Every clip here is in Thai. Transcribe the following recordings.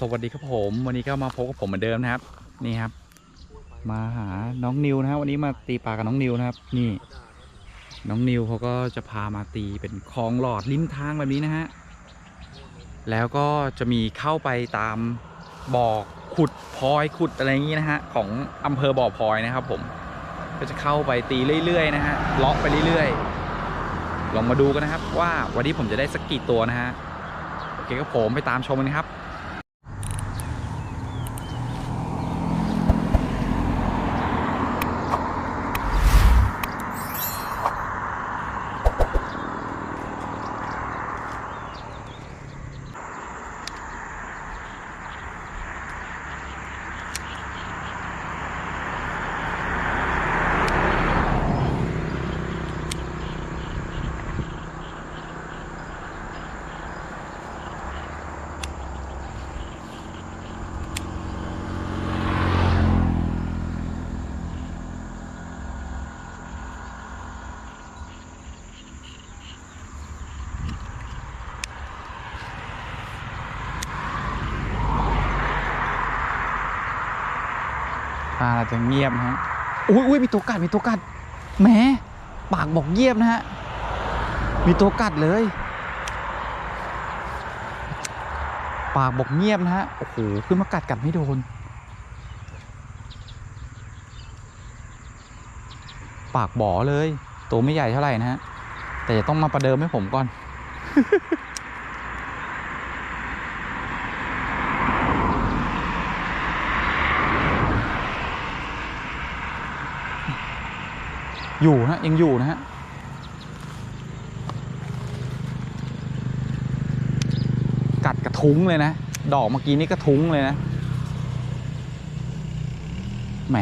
สวัสดีครับผมวันนี้ก็มาพบกับผมเหมือนเดิมนะครับ นี่ครับ มาหาน้องนิวนะครับวันนี้มาตีปลากับน้องนิวนะครับ นี่ น้องนิวเขาก็จะพามาตีเป็นคลองหลอดริมทางแบบนี้นะฮะแล้วก็จะมีเข้าไปตามบ่อขุดพลอยขุดอะไรอย่างนี้นะฮะของอำเภอบ่อพลอยนะครับ ผมก็จะเข้าไปตีเรื่อยๆนะฮะเลาะไปเรื่อยๆลองมาดูกันนะครับ ว่าวันนี้ผมจะได้สักกี่ตัวนะฮะโอเคครับผมไปตามชมกันครับ ปลาจะเงียบฮะอุ้ยอุ้ยมีตัวกัดมีตัวกัดแหมปากบอกเงียบนะฮะมีตัวกัดเลย ปากบอกเงียบนะฮะโอ้โหขึ้นมากัดกัดไม่โดน ปากบ่อเลย ตัวไม่ใหญ่เท่าไหร่นะฮะแต่จะต้องมาประเดิมให้ผมก่อน อยู่นะยังอยู่นะฮะกัดกระทุ้งเลยนะ ดอกเมื่อกี้นี่กระทุ้งเลยนะแหม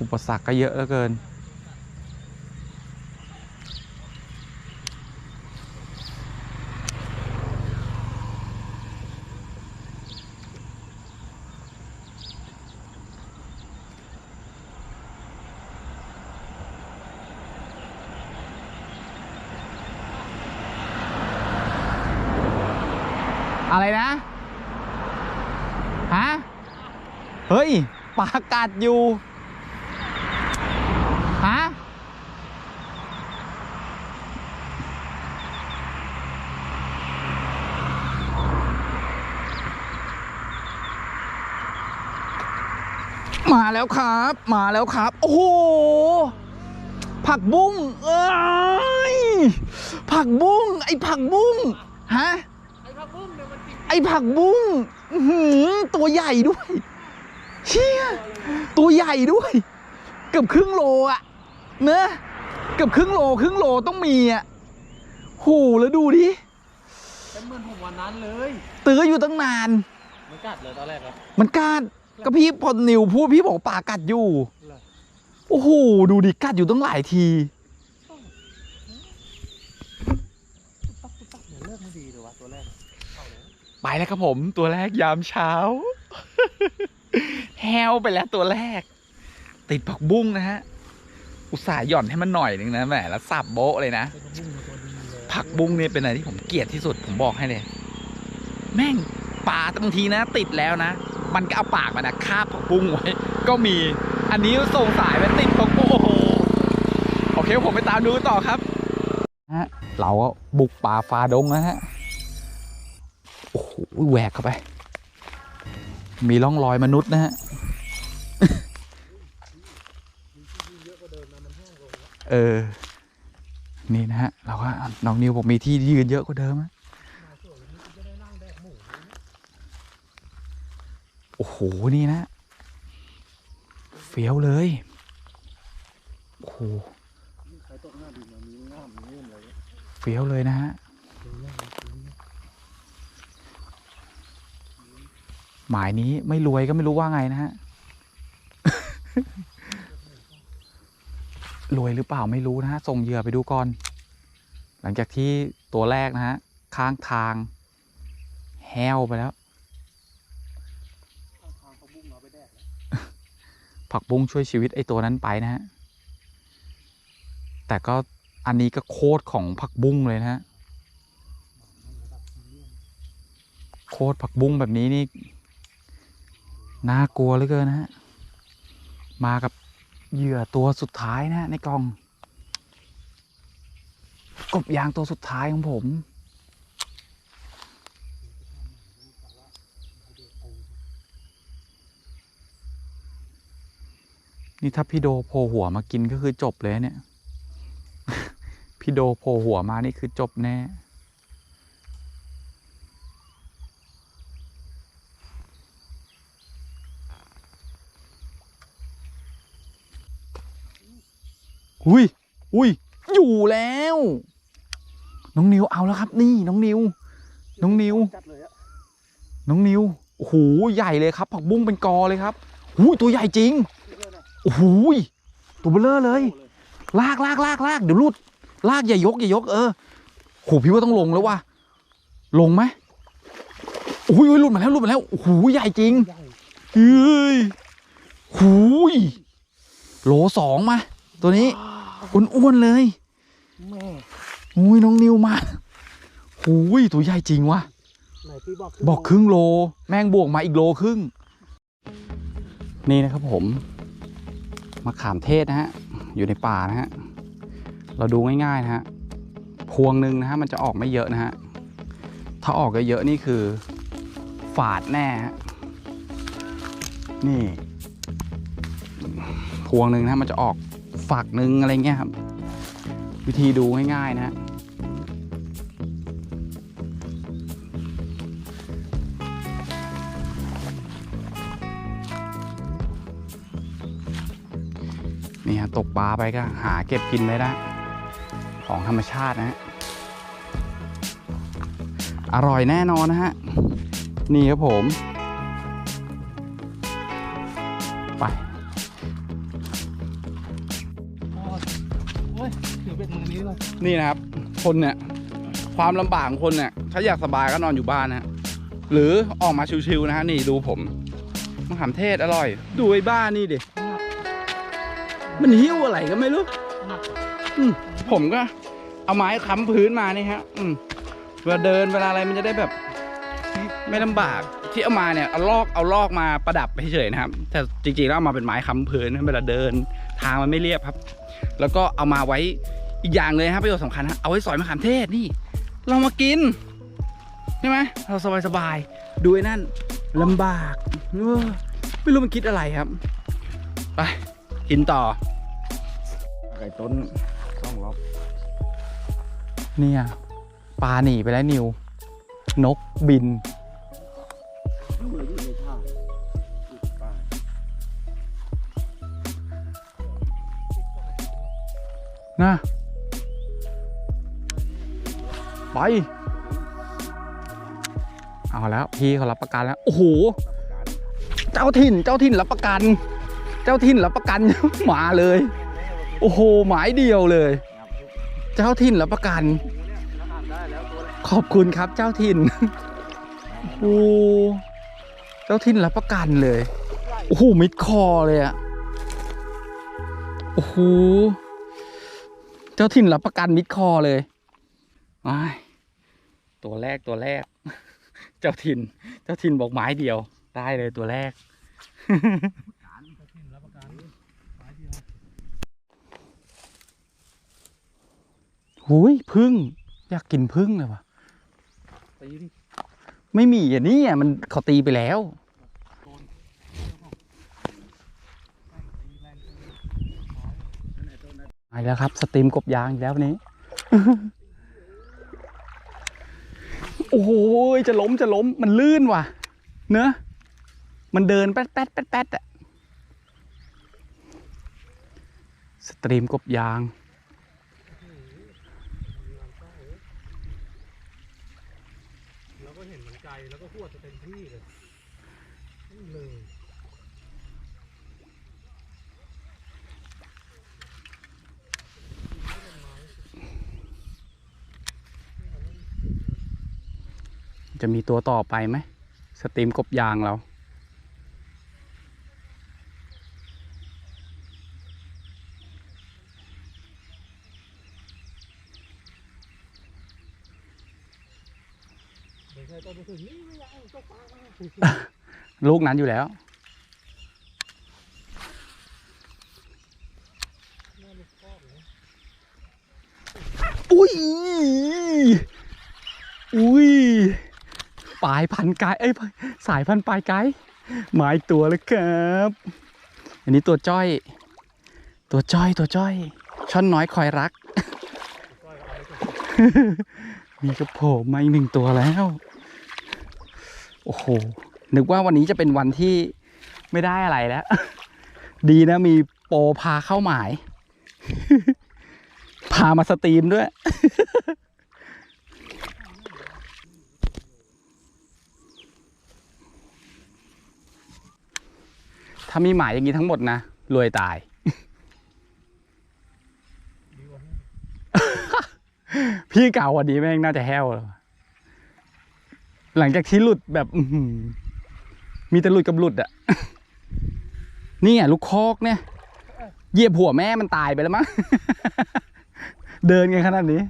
อุปสรรคก็เยอะเหลือเกิน อะไรนะ ฮะ เฮ้ยปลากัดอยู่ฮะมาแล้วครับ มาแล้วครับ โอ้โห ผักบุ้งเอ้ยผักบุ้ง ไอ้ผักบุ้ง ฮะ ไอ้ผักบุ้งเนี่ยมันจริงไอ้ผักบุ้งอื้อหือตัวใหญ่ด้วย เชี่ยตัวใหญ่ด้วย เกือบครึ่งโลอะเนอะเกือบครึ่งโลครึ่งโลต้องมีอะโหแล้วดูดิเป็นเหมือนผมวันนั้นเลยตื้ออยู่ตั้งนาน มันกัดเลยตอนแรกครับมันกัดก็พี่พอนิวพูดพี่บอกป่ากัดอยู่เหรอโอ้โหดูดิกัดอยู่ตั้งหลายทีปั๊บปั๊บเนี่ยเลิกไม่ดีเลยวะตัวแรกเข้าเลยไปแล้วครับผมตัวแรกยามเช้า แฮวไปแล้วตัวแรก ติดผักบุ้งนะฮะ อุตส่าห์หย่อนให้มันหน่อยหนึ่งนะแหมแล้วสับโบะเลยนะผักบุ้งเลยผักบุ้งเนี่ยเป็นอะไรที่ผมเกลียดที่สุดผมบอกให้เลย แม่งปลาบางทีนะ ติดแล้วนะ มันก็เอาปากมันนะคาบผักบุ้งไว้ ก็มี อันนี้ส่งสายไปติดผักบุ้งโอ้โหโอเคผมไปตามดูต่อครับฮะเราก็บุกป่าฟาดงนะฮะโอ้โหแหวกเข้าไป มีร่องรอยมนุษย์นะฮะ เออ นี่นะฮะ เราก็น้องนิวบอกมีที่ยืนเยอะกว่าเดิมนะโอ้โห นี่นะ เฟี้ยวเลย โอ้โหเฟี้ยวเลยนะฮะ หมายนี้ไม่รวยก็ไม่รู้ว่าไงนะฮะ รวยหรือเปล่าไม่รู้นะฮะ ส่งเหยื่อไปดูก่อน หลังจากที่ตัวแรกนะฮะ ข้างทาง แห้วไปแล้ว ผักบุ้งช่วยชีวิตไอ้ตัวนั้นไปนะฮะ แต่ก็อันนี้ก็โคตรของผักบุ้งเลยนะฮะโคตรผักบุ้งแบบนี้นี่ น่ากลัวเหลือเกินนะฮะ มากับเหยื่อตัวสุดท้ายนะ ในกล่อง กบยางตัวสุดท้ายของผม นี่ถ้าพี่โดโผล่หัวมากินก็คือจบเลยเนี่ย พี่โดโผล่หัวมานี่คือจบแน่ อุ้ยอุ้ยอยู่แล้ว น้องนิวเอาแล้วครับ นี่น้องนิว น้องนิว จัดเลยอะน้องนิวโอ้โหใหญ่เลยครับ ผักบุ้งเป็นกอเลยครับหูยตัวใหญ่จริงโอ้โหตัวเบลเลอร์เลย ลากลากลากลากเดี๋ยวรุดลากอย่ายกอย่ายก เออโหพี่ว่าต้องลงแล้วว่ะลงไหมโอ้ยโอ้ยหลุดมาแล้วหลุดมาแล้วโอ้โหใหญ่จริงเฮ้ยหูยโหลสองมา ตัวนี้ อ้วนๆเลยแม่อุ้ยน้องนิวมาหูยตัวใหญ่จริงว่ะไหนพี่บอกบอกครึ่งโล แม่งบวกมาอีกโลครึ่ง นี่นะครับผมมะขามเทศนะฮะ อยู่ในป่านะฮะ เราดูง่ายๆนะฮะ พวงหนึ่งนะฮะมันจะออกไม่เยอะนะฮะ ถ้าออกเยอะๆนี่คือ ฝาดแน่ฮะ นี่ พวงหนึ่งนะฮะมันจะออก ฝักหนึ่งอะไรเงี้ยครับ วิธีดูง่ายๆนะฮะนี่ฮะตกปลาไปก็หาเก็บกินไม่ได้ของธรรมชาตินะฮะอร่อยแน่นอนนะฮะ นี่ครับผม นี่นะครับ คนเนี่ย ความลำบากของคนเนี่ย ถ้าอยากสบายก็นอนอยู่บ้านนะหรือออกมาชิวๆนะฮะนี่ดูผมมะขามเทศอร่อย ดูไอ้บ้านนี่ดิมันหิ้วอะไรก็ไม่รู้ผมก็ เอาไม้ค้ำพื้นมานี่ฮะ อืมเวลาเดินเวลาอะไรมันจะได้แบบ ไม่ลำบากที่เอามาเนี่ยเอาลอกเอาลอกมาประดับเฉยๆนะครับ แต่จริงๆแล้วเอามาเป็นไม้ค้ำพื้นเวลาเดินทางมันไม่เรียบครับ แล้วก็เอามาไว้ อีกอย่างเลยนะครับประโยชน์สำคัญนะเอาไว้สอยมะขามเทศนี่ เรามากินใช่ไหมเราสบายๆดูไอ้นั่นลำบากเออไม่รู้มันคิดอะไรครับ ไป กินต่อ ไก่ต้นต้องล็อกเนี่ยปลาหนีไปแล้วนิว นกบินนะ ไป เอาแล้วพี่เขารับประกันแล้ว โอ้โห เจ้าถิ่น เจ้าถิ่นรับประกัน เจ้าถิ่นรับประกันมาเลย โอ้โห หมายเดียวเลย เจ้าถิ่นรับประกัน ขอบคุณครับเจ้าถิ่น โอ้ เจ้าถิ่นรับประกันเลย โอ้โห มิดคอเลยอะโอ้โห เจ้าถิ่นรับประกันมิดคอเลยอ้าย ตัวแรกตัวแรก เจ้าถิ่น เจ้าถิ่นบอกไม้เดียว ได้เลยตัวแรกรับประกันหมายเดียวหุยพึ่งอยากกินพึ่งเลยวะตีดิไม่มีอะนี่อะมันเขาตีไปแล้วไปแล้วครับ สตรีมกบยางอีกแล้ววันนี้ โอ้โหจะล้มจะล้มมันลื่นว่ะ เนอะมันเดินแป๊ดแป๊ดแป๊ดแป๊ดอะสตรีมกบยาง แล้วก็เห็นมันไกลแล้วก็พวดจะเต็มที่เลยนี่เลย จะมีตัวต่อไปไหมสตรีมกบยางเราลูกนั้นอยู่แล้วแม่ลูกคอกเลยอุ้ยอุ้ย ปลายพันไกเอ้ยสายพันปลายไกด์มาอีกตัวแล้วครับ อันนี้ตัวจ้อย ตัวจ้อยตัวจ้อย ช่อนน้อยคอยรัก มีกระโผล่มาอีกหนึ่งตัวแล้ว โอ้โห นึกว่าวันนี้จะเป็นวันที่ไม่ได้อะไรแล้ว ดีนะมีโปพาเข้าหมาย พามาสตรีมด้วย ถ้ามีหมายอย่างนี้ทั้งหมดนะ รวยตายดีกว่าพี่เก่าวันนี้แม่งน่าจะแห้วแล้วหลังจากที่หลุดแบบอื้อหือมีแต่หลุดกับหลุดอะนี่อะลูกคอกเนี่ยเหยียบหัวแม่มันตายไปแล้วมั้งเดินกันขนาดนี้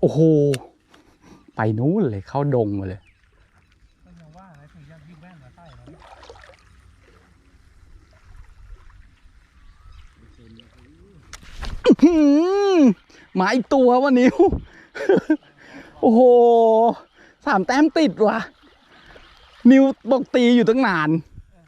โอ้โห ไปนู้นเลยเข้าดงมาเลยหมาอีกตัววะนิวโอ้โห สามแต้มติดว่ะ นิวบอกตีอยู่ตั้งนาน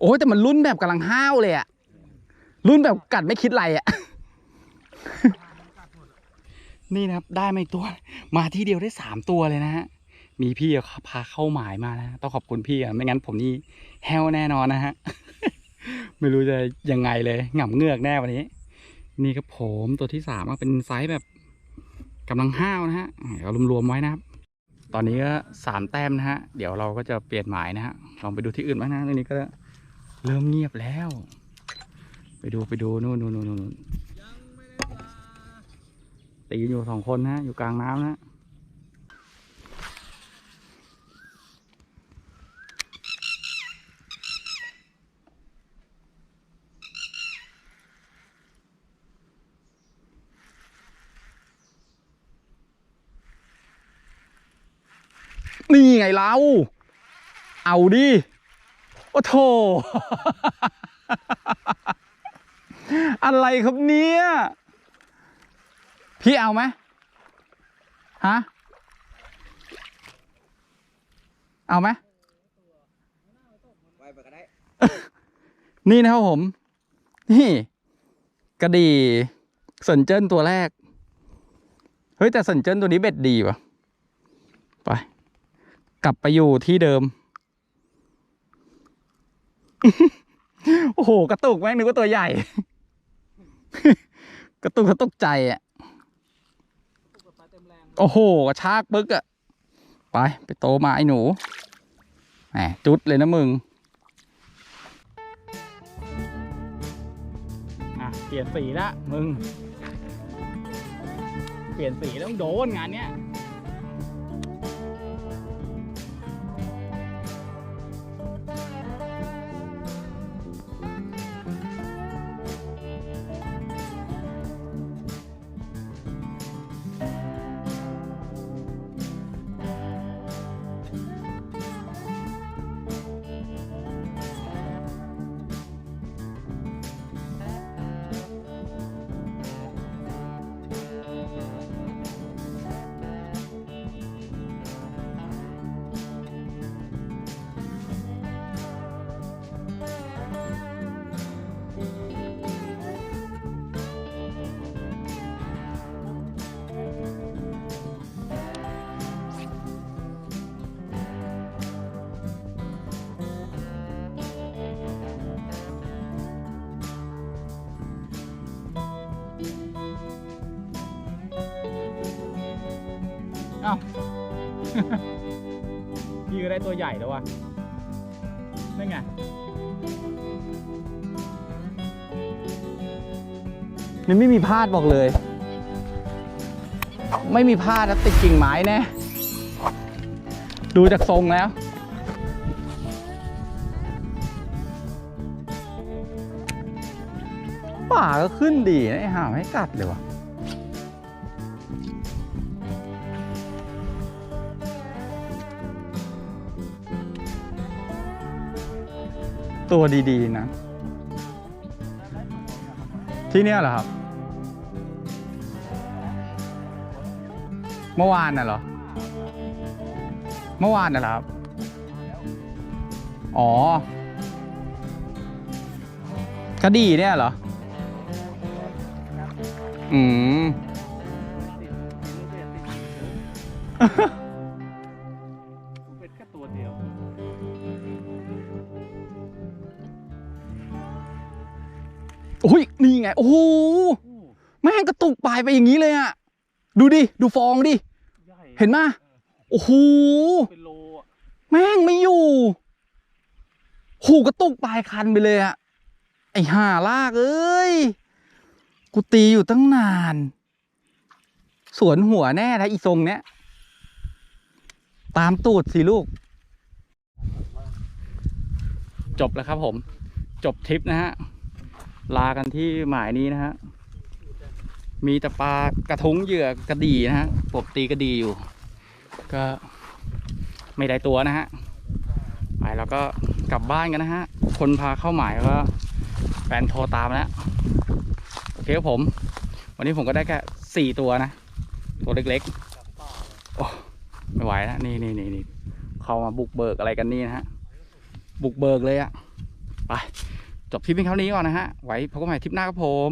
โอ้ยแต่มันรุ่นแบบกำลังห้าวเลยอะรุ่นแบบกัดไม่คิดอะไรอะ นี่นะครับ ได้มาอีกตัว มาที่เดียวได้สามตัวเลยนะฮะ มีพี่พาเข้าหมายมานะต้องขอบคุณพี่อะไม่งั้นผมนี่แห้วแน่นอนนะฮะ ไม่รู้จะยังไงเลยหง่ำเงือกแน่วันนี้ นี่ครับผมตัวที่สามก็เป็นไซส์แบบกำลังห้าวนะฮะเอารวมๆไว้นะครับ ตอนนี้ก็สามแต้มนะฮะ เดี๋ยวเราก็จะเปลี่ยนหมายนะฮะ ลองไปดูที่อื่นบ้างนะตรงนี้ก็เริ่มเงียบแล้ว ไปดูไปดูนู่นนู่นนู่นนู่น ตีนอยู่สองคนนะอยู่กลางน้ำนะฮะนี่ไงเรา เอาดิ โอ้โถ อะไรครับเนี่ย พี่เอาไหมฮะ เอาไหมไปก็ได้นี่นะครับผม นี่ กระดีสนเจิ้นตัวแรก เฮ้ย แต่สนเจิ้นตัวนี้เบ็ดดีว่ะ ไป กลับไปอยู่ที่เดิม โอ้โห กระตุกแม่งนึกว่าตัวใหญ่ กระตุกกระตุกใจอะ โอ้โหกระชากปึ๊กอะไป ไปโตมาไอ้หนูแหมจุดเลยนะมึงอะเปลี่ยนสีละมึง เปลี่ยนสีแล้วต้องโดนงานเนี้ย ได้ตัวใหญ่แล้ววะนั่นไงมันไม่มีพลาดบอกเลย ไม่มีพลาดนะติดกิ่งไม้แน่ดูจากทรงแล้ว ป่าก็ขึ้นดีนะไอ้ห่าวให้กัดเลยวะ ตัวดีๆนะ ที่เนี่ยเหรอครับ เมื่อวานน่ะเหรอ เมื่อวานน่ะเหรอครับ อ๋อกระดีเนี่ยเหรอ อืม ไง โอ้โหแม่งกระตุกปลายไปอย่างนี้เลยอะดูดิ ดูฟองดิ เห็นไหมโอ้โหแม่งไม่อยู่หูกระตุกปลายคันไปเลยอะไอ้ห่าลากเอ้ย กูตีอยู่ตั้งนาน สวนหัวแน่นะอีทรงเนี้ย ตามตูดสิลูก จบแล้วครับผม จบทริปนะฮะ ลากันที่หมายนี้นะฮะ มีแต่ปลากระทุงเหยื่อกระดีนะฮะปบตีกระดีอยู่ ก็ไม่ได้ตัวนะฮะไปแล้วก็กลับบ้านกันนะฮะ คนพาเข้าหมายก็แฟนโทรตามแล้วโอเคครับผม วันนี้ผมก็ได้แค่สี่ตัวนะ ตัวเล็กๆโอ้ไม่ไหวแล้วนี่นี่นี่นี่เขามาบุกเบิกอะไรกันนี่นะฮะ บุกเบิกเลยอะไป จบทริปเพียงเท่านี้ก่อนนะฮะ ไว้พบกันใหม่ทริปหน้าครับผม